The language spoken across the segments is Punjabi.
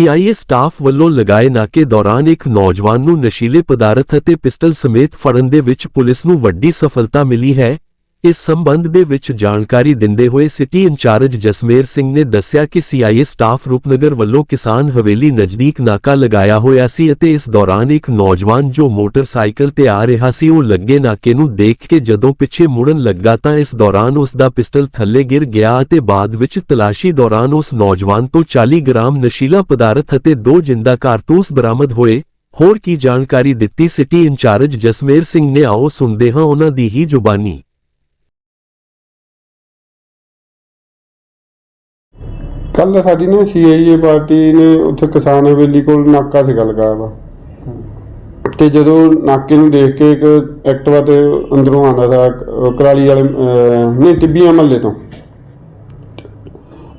ਸੀਆਈਏ ਸਟਾਫ ਵੱਲੋਂ ਲਗਾਏ ਨਾਕੇ ਦੌਰਾਨ ਇੱਕ ਨੌਜਵਾਨ ਨੂੰ ਨਸ਼ੀਲੇ ਪਦਾਰਥ ਅਤੇ ਪਿਸਟਲ ਸਮੇਤ ਫੜਨ ਦੇ ਵਿੱਚ ਪੁਲਿਸ ਨੂੰ ਵੱਡੀ ਸਫਲਤਾ ਮਿਲੀ ਹੈ। ਇਸ ਸੰਬੰਧ ਦੇ ਵਿੱਚ ਜਾਣਕਾਰੀ ਦਿੰਦੇ ਹੋਏ ਸਿਟੀ ਇੰਚਾਰਜ ਜਸਮੇਰ ਸਿੰਘ ਨੇ ਦੱਸਿਆ ਕਿ ਸੀਆਈਏ ਸਟਾਫ ਰੂਪਨਗਰ ਵੱਲੋਂ ਕਿਸਾਨ ਹਵੇਲੀ ਨਜ਼ਦੀਕ ਨਾਕਾ ਲਗਾਇਆ ਹੋਇਆ ਸੀ ਅਤੇ ਇਸ ਦੌਰਾਨ ਇੱਕ ਨੌਜਵਾਨ ਜੋ ਮੋਟਰਸਾਈਕਲ ਤੇ ਆ ਰਿਹਾ ਸੀ, ਉਹ ਲੱਗੇ ਨਾਕੇ ਨੂੰ ਦੇਖ ਕੇ ਜਦੋਂ ਪਿੱਛੇ ਮੁੜਨ ਲੱਗਾ ਤਾਂ ਇਸ ਦੌਰਾਨ ਉਸ ਦਾ ਪਿਸਟਲ ਥੱਲੇ ਗਿਰ ਗਿਆ ਅਤੇ ਬਾਅਦ ਵਿੱਚ ਤਲਾਸ਼ੀ ਦੌਰਾਨ ਉਸ ਨੌਜਵਾਨ ਤੋਂ 40 ਗ੍ਰਾਮ ਨਸ਼ੀਲਾ ਪਦਾਰਥ ਅਤੇ ਦੋ ਜਿੰਦਾ ਕਾਰਤੂਸ ਬਰਾਮਦ ਹੋਏ। ਹੋਰ ਕੀ ਜਾਣਕਾਰੀ ਦਿੱਤੀ ਸਿਟੀ ਇੰਚਾਰਜ ਜਸਮੇਰ ਸਿੰਘ ਨੇ? ਆਓ ਸੁਣਦੇ ਹਾਂ ਉਹਨਾਂ ਦੀ ਹੀ ਜ਼ੁਬਾਨੀ। ਕੱਲ ਸਾਡੀ ਨਾ ਸੀਆਈਏ ਪਾਰਟੀ ਨੇ ਉੱਥੇ ਕਿਸਾਨ ਹਵੇਲੀ ਕੋਲ ਨਾਕਾ ਸੀਗਾ ਲਗਾਇਆ ਵਾ। ਤੇ ਜਦੋਂ ਨਾਕੇ ਨੂੰ ਦੇਖ ਕੇ ਇੱਕ ਐਕਟਿਵਾ ਤੇ ਅੰਦਰੋਂ ਸੀ ਅਹ ਕਰਾਲੀ ਵਾਲੇ ਨਹੀਂ ਟਿੱਬੀਆਂ ਮਹੱਲੇ ਤੋਂ।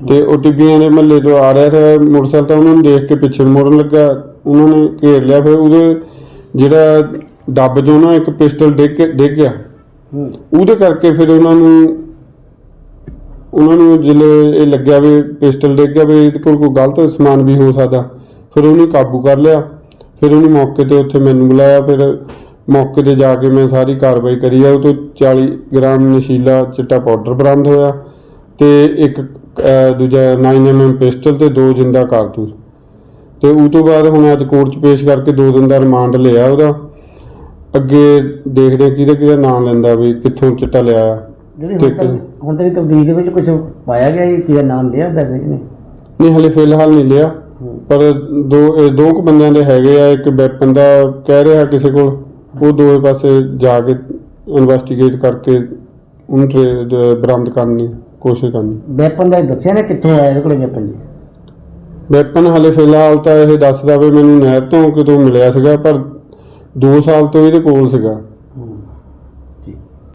ਤੇ ਉਹ ਟਿੱਬੀਆਂ ਦੇ ਮਹੱਲੇ ਤੋਂ ਆ ਰਿਹਾ ਸੀ ਮੋਟਰਸਾਈਕਲ ਤਾਂ ਉਹਨਾਂ ਨੂੰ ਦੇਖ ਕੇ ਪਿੱਛੇ ਮੁੜਨ ਲੱਗਾ ਉਹਨਾਂ ਨੇ ਘੇਰ ਲਿਆ ਫਿਰ ਉਹਦੇ ਜਿਹੜਾ ਡੱਬ ਚੋਂ ਨਾ ਇੱਕ ਪਿਸਟਲ ਡਿੱਗ ਕੇ ਡਿੱਗ ਗਿਆ। ਉਹਦੇ ਕਰਕੇ ਫਿਰ ਉਹਨਾਂ ਨੂੰ ਉਹਨਾਂ ਨੂੰ ਜਿਹੜੇ ਇਹ ਲੱਗਿਆ ਵੀ ਪਿਸਟਲ ਡਿੱਗ ਗਿਆ ਵੀ ਇਹਦੇ ਕੋਲ ਕੋਈ ਗਲਤ ਸਮਾਨ ਵੀ ਹੋ ਸਕਦਾ। ਫਿਰ ਉਹਨੂੰ ਕਾਬੂ ਕਰ ਲਿਆ। ਫਿਰ ਉਹਨੇ ਮੌਕੇ ਤੇ ਉੱਥੇ ਮੈਨੂੰ ਬੁਲਾਇਆ। ਫਿਰ ਮੌਕੇ ਤੇ ਜਾ ਕੇ ਮੈਂ ਸਾਰੀ ਕਾਰਵਾਈ ਕਰੀ ਆ। ਉਹ ਤੋਂ 40 ਗ੍ਰਾਮ ਨਸ਼ੀਲਾ ਚਿੱਟਾ ਪਾਊਡਰ ਬਰਾਮਦ ਹੋਇਆ ਤੇ ਇੱਕ ਅਹ, ਦੂਜਾ 9mm ਪਿਸਟਲ ਤੇ ਦੋ ਜਿੰਦਾ ਕਾਰਤੂਸ। ਤੇ ਉਹ ਤੋਂ ਬਾਅਦ ਹੁਣ ਅੱਜ ਕੋਰਟ 'ਚ ਪੇਸ਼ ਕਰਕੇ ਦੋ ਦਿਨ ਦਾ ਰਿਮਾਂਡ ਲਿਆ ਉਹਦਾ। ਅੱਗੇ ਦੇਖਦੇ ਕਿਹਦੇ ਕਿਹਦਾ ਕਿਹਦਾ ਨਾਮ ਲੈਂਦਾ ਵੀ ਕਿੱਥੋਂ ਚਿੱਟਾ ਲਿਆ ਜਿਹੜੀ ਹੁਣ ਤੱਕ ਹੁਣ ਤੱਕ ਤਬਦੀਲ ਦੇ ਵਿੱਚ ਕੁਝ ਪਾਇਆ ਗਿਆ ਜੀ ਕਿਹਦਾ ਨਾਮ ਲਿਆ ਵੈਸੇ ਕਿ ਨਹੀਂ ਨਹੀਂ ਹਲੇ ਫਿਲਹਾਲ ਨਹੀਂ ਲਿਆ। ਪਰ ਦੋ ਇਹ ਦੋ ਕੁ ਬੰਦਿਆਂ ਦੇ ਹੈਗੇ ਆ ਇੱਕ ਵੈਪਨ ਦਾ ਕਹਿ ਰਿਹਾ ਕਿਸੇ ਕੋਲ ਉਹ ਦੋਵੇਂ ਪਾਸੇ ਜਾ ਕੇ ਇਨਵੈਸਟੀਗੇਟ ਕਰਕੇ ਉਹਨੂੰ ਟਰੇ- ਬਰਾਮਦ ਕਰਨ ਦੀ ਕੋਸ਼ਿਸ਼ ਕਰਨੀ। ਵੈਪਨ ਦਾ ਦੱਸਿਆ ਨਾ ਕਿੱਥੋਂ ਆਇਆ ਇਹਦੇ ਕੋਲ ਵੈਪਨ ਜੀ? ਵੈਪਨ ਹਲੇ ਫਿਲਹਾਲ ਤਾਂ ਇਹ ਦੱਸਦਾ ਵੀ ਮੈਨੂੰ ਨਹਿਰ ਤੋਂ ਕਿਤੋਂ ਮਿਲਿਆ ਸੀਗਾ ਪਰ 2 ਸਾਲ ਤੋਂ ਇਹਦੇ ਕੋਲ ਸੀਗਾ।